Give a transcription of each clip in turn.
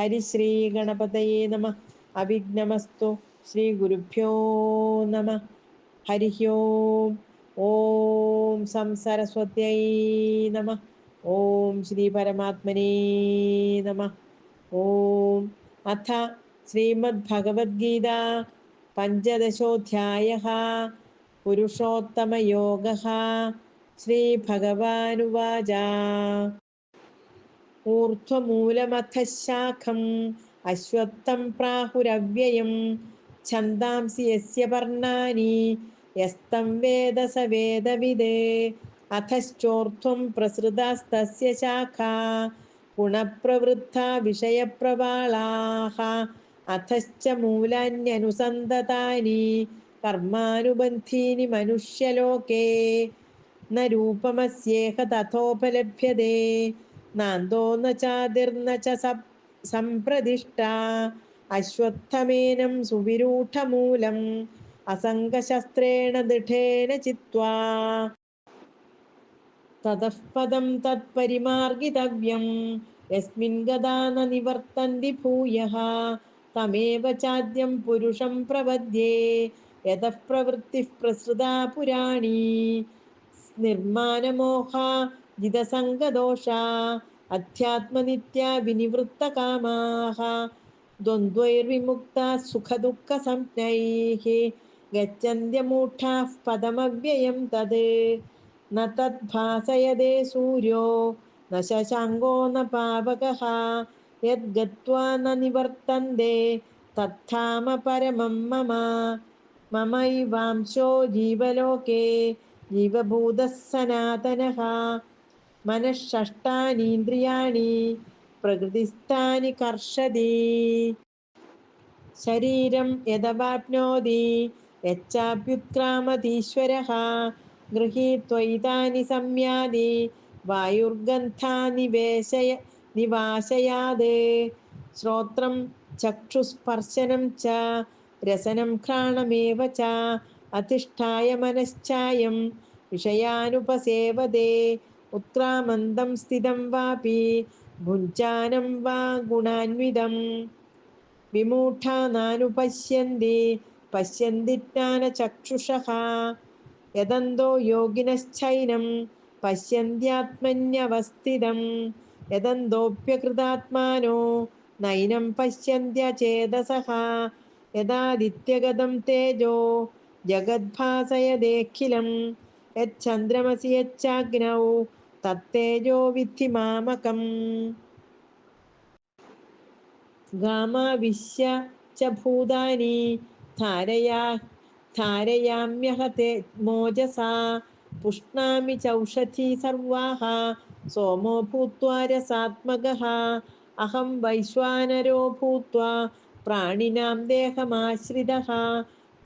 ഹരിശ്രീ ഗണപതയേ നമ അവിഘ്നമസ്തു ശ്രീ ഗുരുഭ്യോ നമ ഹരി ഓം ഓം സംസരസ്വത്യൈ നമ ഓം ശ്രീ പരമാത്മനേ നമ ഓം അഥ ശ്രീമദ്ഭഗവത്ഗീത പഞ്ചദശോധ്യായ പുരുഷോത്തമയോഗ ശ്രീഭഗവാനുവാച ഊർധ്വമൂലമഥ ശാഖം അശ്വത്ഥം പ്രാഹുരവ്യയം. ഛന്ദാംസി യസ്യ പർണാനി യസ്തം വേദ സ വേദവിദേ അഥശ്ചോർധ്വം പ്രസൃതസ്തസ്യ ശാഖ ഗുണപ്രവൃദ്ധ വിഷയപ്രവാളാഹ അഥശ്ച മൂലാന്യനുസന്തതാനി കർമാനുബന്ധീനി മനുഷ്യലോകേ ന രൂപമസ്യേഹ തഥോപലഭ്യത്തെ നാന്തോ ന ചാതിർന ച സംപ്രതിഷ്ഠ. അശ്വത്ഥമേനം സുവിരൂഢമൂലം. അസംഗശസ്ത്രേണ ദൃഢേന ചിത്വാ. തതഃ പദം തത്പരിമാർഗിതവ്യം യസ്മിൻ ഗതാന നിവർത്തന്തി ഭൂയഃ തമേവ ചാദ്യം പുരുഷം പ്രപദ്യേ. യതഃ പ്രവൃത്തി പ്രസൃതാ പുരാണീ. നിർമാനമോഹ ജിതസംഗദോഷ അധ്യാത്മനിത്യ വിനിവൃത്തകാമാः ദ്വന്ദ്വൈർവിമുക്ത സുഖദുഃഖസംജ്ഞൈः ഗച്ഛന്ത്യമൂഢാः പദമവ്യയം തത് ന തദ്ഭാസയതേ സൂര്യോ ന ശശാങ്കോ ന പാവകः യദ്ഗത്വാ ന നിവർത്തന്തേ തത്ഥാമ പരമം മമ മമൈവാംശോ ജീവലോകേ ജീവഭൂതः സനാതനः മനഃഷ്ടാനീന്ദ്രിയാണി പ്രകൃതിസ്ഥാനി കർഷതി. ശരീരം യഥവാപ്നോതി യച്ചാഭ്യുത്ക്രാമതീശ്വരः ഗൃഹീത്വൈതാനി സംയാതി വായുർഗന്ധാനിവേശയ നിവാശയാത്. ശ്രോത്രം ചക്ഷുസ്പർശനം ച രസനം ഘ്രാണമേവ ച മനശ്ചായം വിഷയാനുപസേവതേ. ഉത്രാമന്തം സ്ഥിതം വാപി ഭുഞ്ചാനം വാ ഗുണാന്വിതം. വിമൂഢാ നാനുപശ്യന്തി പശ്യന്തി ജ്ഞാനചക്ഷുഷः യദന്തോ യോഗിനശ്ചൈനം പശ്യന്ത്യാത്മന്യവസ്ഥിതം. യദന്തോപ്യകൃതാത്മാനോ നൈനം പശ്യന്ത്യചേതസः യദാദിത്യഗതം തേജോ ജഗദ്ഭാസയദേഖിലം യച്ഛന്ദ്രമസി യച്ചാഗ്നൗ തത്തേജോ വിദ്ധി മാമകം. ഗാമാവിശ്യ ച ഭൂതാനി. ധാരയാ ധാരയാമ്യഹ തേ മോജസാ. പുഷ്ണാമി ചൗഷധി സർവാഹ. സോമോ ഭൂത്വാ രസാത്മകः അഹം വൈശ്വാനരോ ഭൂത്വാ. പ്രാണിനാം ദേഹമാശ്രിതः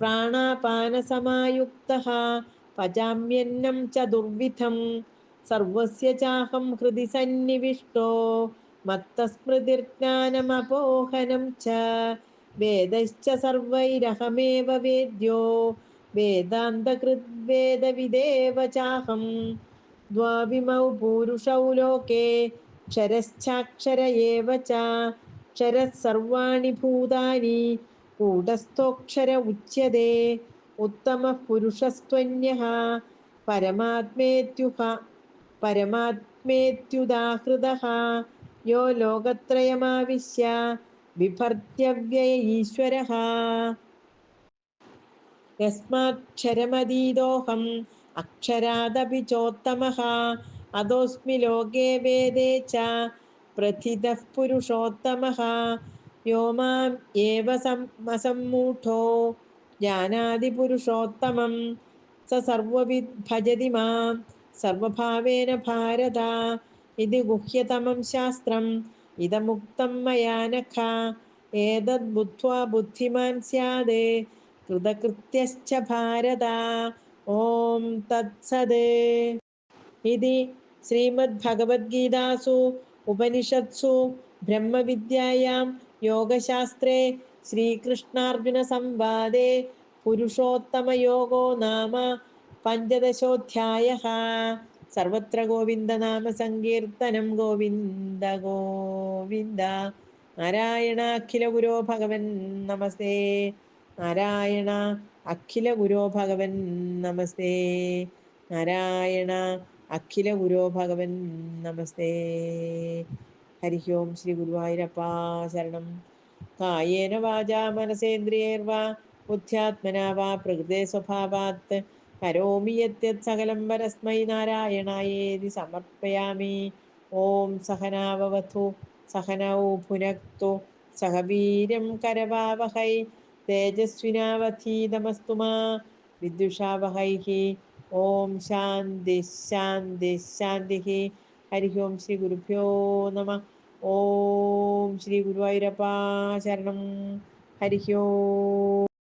പ്രാണാപാനസമായുക്തः പചാമ്യന്നം ചതുർവിധം സർവസ്യ ചാഹം ഹൃദി സന്നിവിഷ്ടോ മത്തസ്മൃതിർജ്ഞാനമപോഹനം ച. വേദശ്ച സർവൈരഹമേവ വേദ്യോ വേദാന്തകൃദ്വേദവിദേവ ചാഹം. ദ്വാവിമൗ പൂരുഷൗ ലോകേ ക്ഷരശ്ചാക്ഷര ഏവ ച. ക്ഷരः സർവാണി ഭൂതാനി കൂടസ്ഥോക്ഷര ഉച്യതേ ഉത്തമ പുരുഷസ്ത്വന്യഃ പരമാത്മേത്യുഹ. പരമാത്മേത്യുദാഹൃതഃ. യോ ലോകത്രയമാവിശ്യ വിഭർത്യവ്യയ ഈശ്വര യസ്മാക്ഷരമതീതോഹം അക്ഷരാദപി ചോത്തമ. അതോസ്മി ലോകേ വേദേ ച പ്രഥിതഃ പുരുഷോത്തമ. യോ ജാനാതി പുരുഷോത്തമം സർവവിദ് ഭജതി മാം. സർവഭാവേന ഭാരത. ഇത് ഗുഹ്യതമം ശാസ്ത്രം. ഇതമുക്തം മയാനഖ ഏതദ് ബുദ്ധ്വാ ബുദ്ധിമാൻ സ്യാത് കൃതകൃത്യശ്ച ഭാരത. ഓം തത്സത് ഇതി ശ്രീമദ്ഭഗവത്ഗീതാസു ഉപനിഷത്സു ബ്രഹ്മവിദ്യായാം യോഗശാസ്ത്രേ ശ്രീകൃഷ്ണാർജുനസംവാദേ. പുരുഷോത്തമയോഗോ നാമ പഞ്ചദശോധ്യായः സർവത്ര ഗോവിന്ദനാമ സങ്കീർത്തനം ഗോവിന്ദ ഗോവിന്ദ നാരായണ അഖില ഗുരോ ഭഗവൻ നമസ്തേ നാരായണ അഖില ഗുരോ ഭഗവൻ നമസ്തേ നാരായണ അഖില ഗുരോ ഭഗവൻ നമസ്തേ ഹരി ഓം ശ്രീ ഗുരുവായൂരപ്പാ ശരണം കായേന വാചാ മനസേന്ദ്രിയേർവാ ബുദ്ധ്യാത്മനാ വാ പ്രകൃതേ സ്വഭാവാത് കരോമി യദ്യത് സകലം പരസ്മൈ നാരായണായേതി സമർപ്പയാമി. ഓം സഹനാവവധു സഹനൗ ഭുനക്തു സഹവീര്യം കരവാവഹൈ തേജസ്വിനാവധീതമസ്തു മാ വിദ്വിഷാവഹൈः ഓം ശാന്തി ശാന്തി ശാന്തി ഹരി ഓം ശ്രീ ഗുരുഭ്യോ നമ. ഓം ശ്രീ ഗുരുവായൂരപ്പ ശരണം. ഹരി ഓം.